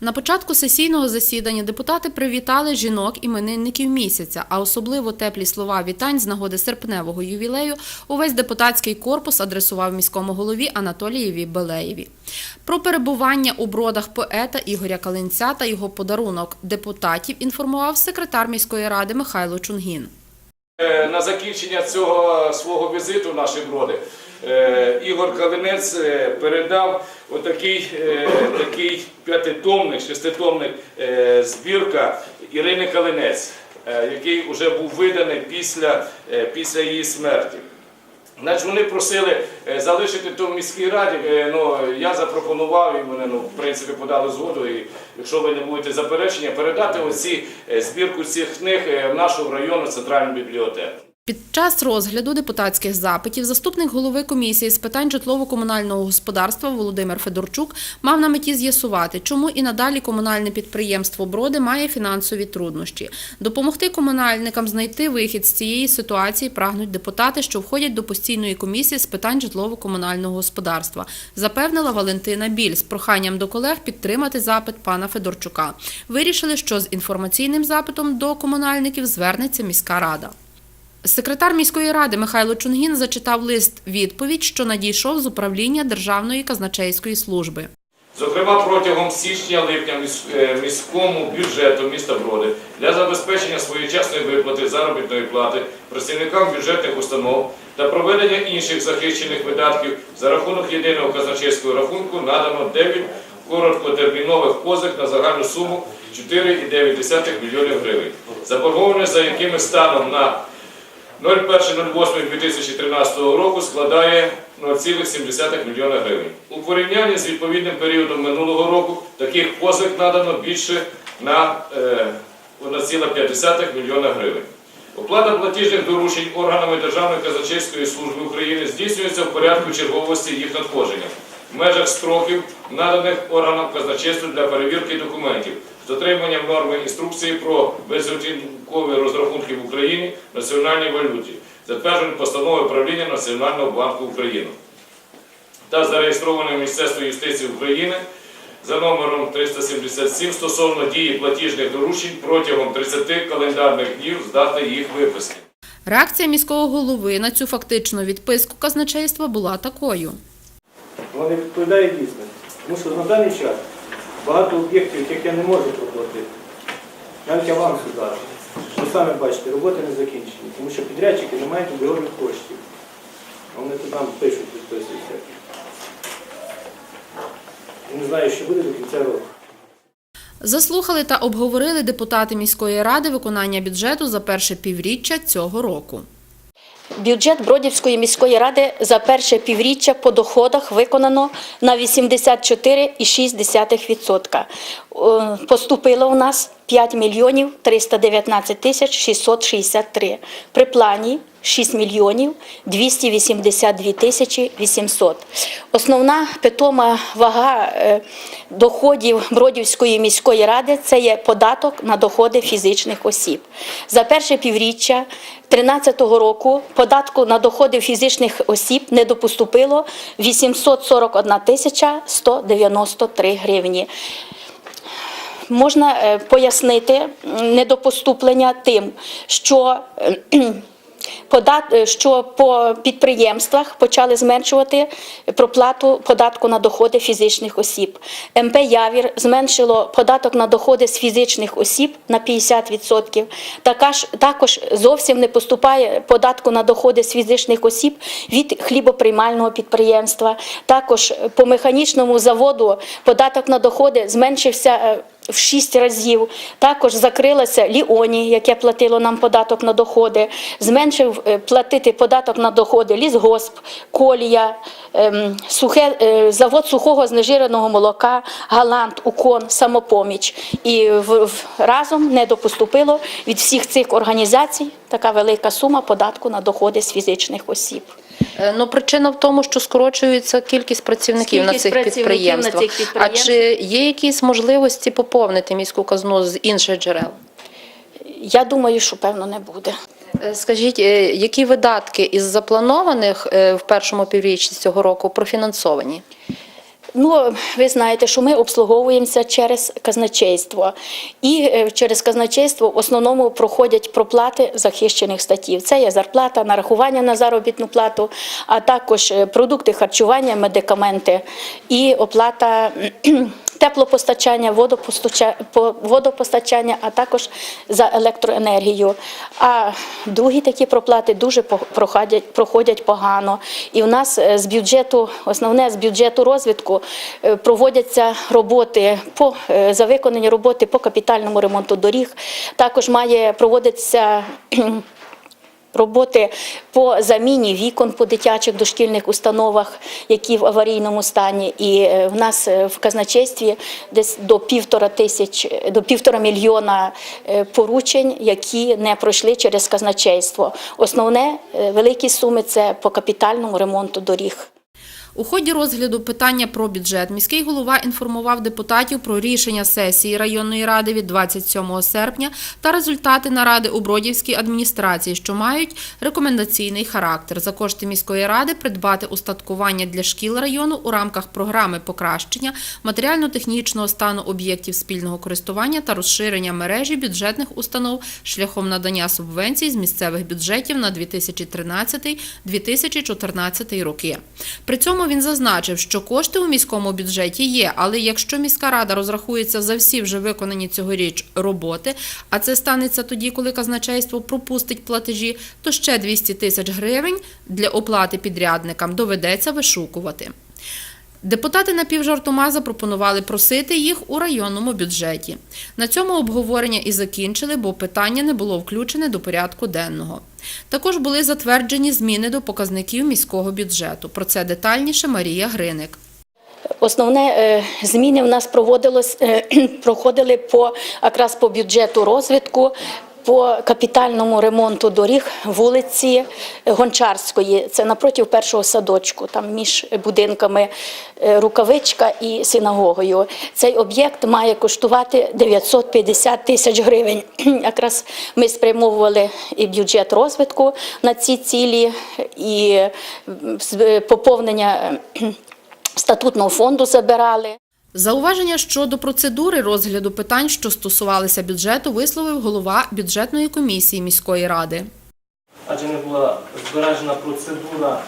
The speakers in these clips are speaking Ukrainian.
На початку сесійного засідання депутати привітали жінок іменинників місяця, а особливо теплі слова вітань з нагоди серпневого ювілею увесь депутатський корпус адресував міському голові Анатолієві Белеєві. Про перебування у бродах поета Ігоря Калинця та його подарунок депутатів інформував секретар міської ради Михайло Чунгін. Е, На закінчення цього свого візиту в наші броди Ігор Калинець е, передав отакий е, такий п'ятитомник, шеститомник е, збірка Ірини Калинець, е, який вже був виданий після, е, її смерті. Значить, вони просили е, залишити то в міській раді. е, Ну, я запропонував і мене ну, в принципі подали згоду. І якщо ви не будете заперечення, передати оці е, збірку цих книг е, в нашу районну центральну бібліотеку. Під час розгляду депутатських запитів заступник голови комісії з питань житлово-комунального господарства Володимир Федорчук мав на меті з'ясувати, чому і надалі комунальне підприємство Броди має фінансові труднощі. Допомогти комунальникам знайти вихід з цієї ситуації прагнуть депутати, що входять до постійної комісії з питань житлово-комунального господарства, запевнила Валентина Біль з проханням до колег підтримати запит пана Федорчука. Вирішили, що з інформаційним запитом до комунальників звернеться міська рада. Секретар міської ради Михайло Чунгін зачитав лист відповідь, що надійшов з управління Державної казначейської служби. Зокрема, протягом січня-липня е, міському бюджету міста Броди для забезпечення своєчасної виплати заробітної плати працівникам бюджетних установ та проведення інших захищених видатків за рахунок єдиного казначейського рахунку надано 9 короткотермінових позик на загальну суму 4,9 мільйонів гривень, заборгованість за якими станом на 01.08.2013 року складає 0,7 мільйона гривень. У порівнянні з відповідним періодом минулого року таких позик надано більше на е, 1,5 мільйона гривень. Оплата платіжних доручень органами Державної казначейської служби України здійснюється в порядку черговості їх надходження в межах строків, наданих органам казначейства для перевірки документів, дотриманням норми інструкції про безоцінкові розрахунки в Україні в національній валюті, затверджені постановою правління Національного банку України та зареєстрованим Міністерством юстиції України за номером 377 стосовно дії платіжних доручень протягом 30 календарних днів з дати їх виписки. Реакція міського голови на цю фактичну відписку казначейства була такою. Вона не відповідає дійсності. Тому що на даний час багато об'єктів, яких я не можу проплатити. Навіть авансу зараз. Ви самі бачите, роботи не закінчені, тому що підрядчики не мають обігових коштів. А Вони тут нам пишуть, підписуються. Я Не знаю, що буде до кінця року. Заслухали та обговорили депутати міської ради виконання бюджету за перше півріччя цього року. Бюджет Бродівської міської ради за перше півріччя по доходах виконано на 84,6%. Е, Поступило у нас 5 мільйонів 319 тисяч 663. При плані 6 мільйонів 282 тисячі 800. Основна питома вага е, доходів Бродівської міської ради це є податок на доходи фізичних осіб. За перше півріччя 2013 року податку на доходи фізичних осіб не допоступило 841 тисяча 193 гривні можна е, пояснити недопоступлення тим, що е, е, що по підприємствах почали зменшувати проплату податку на доходи фізичних осіб. МП Явір зменшило податок на доходи з фізичних осіб на 50%. Також, також зовсім не поступає податку на доходи з фізичних осіб від хлібоприймального підприємства. Також по механічному заводу податок на доходи зменшився. В шість разів також закрилася Ліоні, яке платило нам податок на доходи, зменшив е, платити податок на доходи лісгосп, колія, ем, сухе, е, завод сухого знежиреного молока, галант, укон, самопоміч. І в- разом не допоступило від всіх цих організацій така велика сума податку на доходи з фізичних осіб. Е, Ну, причина в тому, що скорочується кількість працівників на цих працівників на підприємствах. цих підприємств. А чи є якісь можливості поповнити міську казну з інших джерел? Я думаю, що певно не буде. Е, Скажіть, е, які видатки із запланованих в першому півріччі цього року профінансовані? Ну, ви знаєте, що ми обслуговуємося через казначейство. І е, через казначейство в основному проходять проплати захищених статтів. Це є зарплата, нарахування на заробітну плату, а також е, продукти харчування, медикаменти і оплата. Теплопостачання, водопостача- по- водопостачання, а також за електроенергію. А другі такі проплати дуже проходять, проходять погано. І у нас е, з бюджету, основне з бюджету розвитку е, проводяться роботи по е, за виконані роботи по капітальному ремонту доріг. Також має проводитися. Роботи по заміні вікон по дитячих дошкільних установах, які в аварійному стані. І е, в нас е, в казначействі десь до півтора тисяч, до півтора мільйона е, поручень, які не пройшли через казначейство. Основне великі суми це по капітальному ремонту доріг. У ході розгляду питання про бюджет міський голова інформував депутатів про рішення сесії районної ради від 27 серпня та результати наради у Бродівській адміністрації, що мають рекомендаційний характер. За кошти міської ради придбати устаткування для шкіл району у рамках програми покращення матеріально-технічного стану об'єктів спільного користування та розширення мережі бюджетних установ шляхом надання субвенцій з місцевих бюджетів на 2013-2014 роки. При цьому він зазначив, що кошти у міському бюджеті є, але якщо міська рада розрахується за всі вже виконані цьогоріч роботи, а це станеться тоді, коли казначейство пропустить платежі, то ще 200 тисяч гривень для оплати підрядникам доведеться вишукувати. Депутати напівжартома запропонували просити їх у районному бюджеті. На цьому обговорення і закінчили, бо питання не було включене до порядку денного. Також були затверджені зміни до показників міського бюджету. Про це детальніше Марія Гриник. Основне е, зміни в нас проводилось, е, проходили по якраз по бюджету розвитку. По капітальному ремонту доріг вулиці Гончарської, це напроти першого садочку, там між будинками е, Рукавичка і синагогою. Цей об'єкт має коштувати 950 тисяч гривень. Якраз ми спрямовували і бюджет розвитку на ці цілі, і поповнення е, статутного фонду забирали. Зауваження щодо процедури розгляду питань, що стосувалися бюджету, висловив голова бюджетної комісії міської ради. адже не була збережена процедура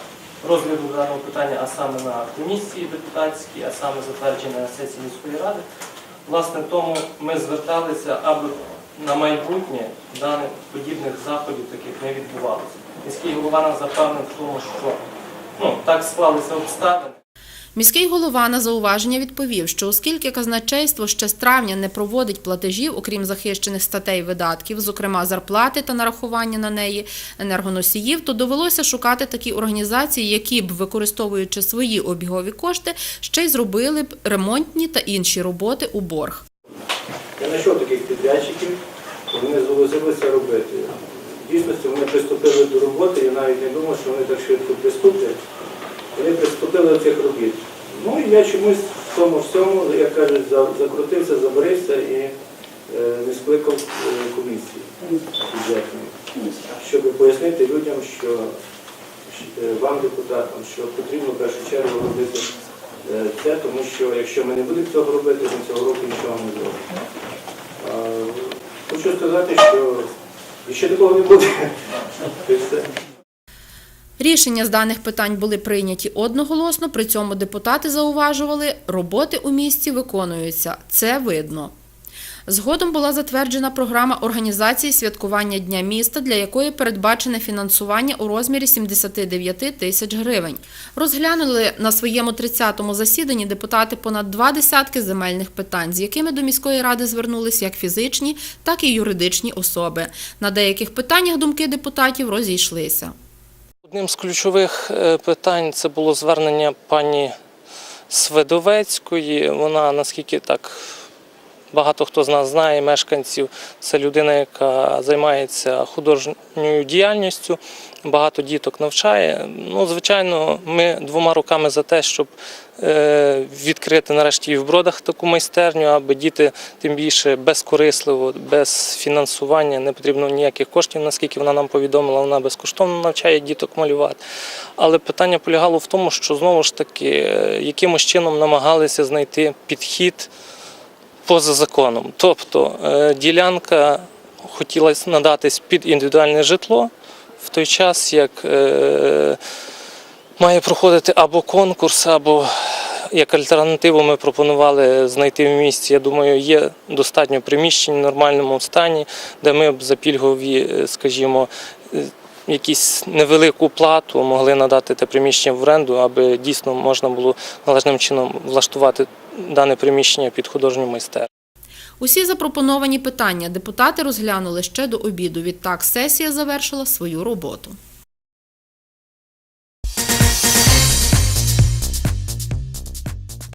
розгляду даного питання, а саме на комісії депутатській, а саме затверджена на сесії міської ради. Власне, тому ми зверталися, аби на майбутнє даних подібних заходів таких не відбувалося. Міський голова нас запевнив в тому, що ну, так склалися обставини. Міський голова на зауваження відповів, що оскільки казначейство ще з травня не проводить платежів, окрім захищених статей видатків, зокрема зарплати та нарахування на неї енергоносіїв, то довелося шукати такі організації, які б, використовуючи свої обігові кошти, ще й зробили б ремонтні та інші роботи у борг. Я знайшов таких підрядчиків, вони зголосилися робити. В дійсності вони приступили до роботи, я навіть не думав, що вони так швидко приступлять. Вони приступили до цих робіт. Ну і я чомусь в тому всьому, як кажуть, закрутився, забарився і е, не скликав е, комісії бюджетної, щоб пояснити людям, що е, вам, депутатам, що потрібно в першу чергу робити це, тому що якщо ми не будемо цього робити, ми цього року нічого не зробимо. Хочу сказати, що ще такого не буде. Рішення з даних питань були прийняті одноголосно. При цьому депутати зауважували, роботи у місті виконуються. Це видно. Згодом була затверджена програма організації святкування Дня міста, для якої передбачене фінансування у розмірі 79 тисяч гривень. Розглянули на своєму 30-му засіданні депутати понад два десятки земельних питань, з якими до міської ради звернулись як фізичні, так і юридичні особи. На деяких питаннях думки депутатів розійшлися. Одним з ключових е, питань це було звернення пані Сведовецької. Вона наскільки так багато хто з нас знає, мешканців. Це людина, яка займається художньою діяльністю, багато діток навчає. Ну, звичайно, ми двома руками за те, щоб е, відкрити нарешті і в бродах таку майстерню, аби діти тим більше безкорисливо, без фінансування, не потрібно ніяких коштів, наскільки вона нам повідомила, вона безкоштовно навчає діток малювати. Але питання полягало в тому, що знову ж таки е, якимось чином намагалися знайти підхід поза законом. Тобто е, ділянка хотілося надатись під індивідуальне житло в той час, як е, має проходити або конкурс, або як альтернативу ми пропонували знайти в місті. Я думаю, є достатньо приміщень в нормальному стані, де ми б за пільгові, е, скажімо, якісь невелику плату могли надати те приміщення в оренду, аби дійсно можна було належним чином влаштувати дане приміщення під художню майстерню. Усі запропоновані питання депутати розглянули ще до обіду. Відтак сесія завершила свою роботу.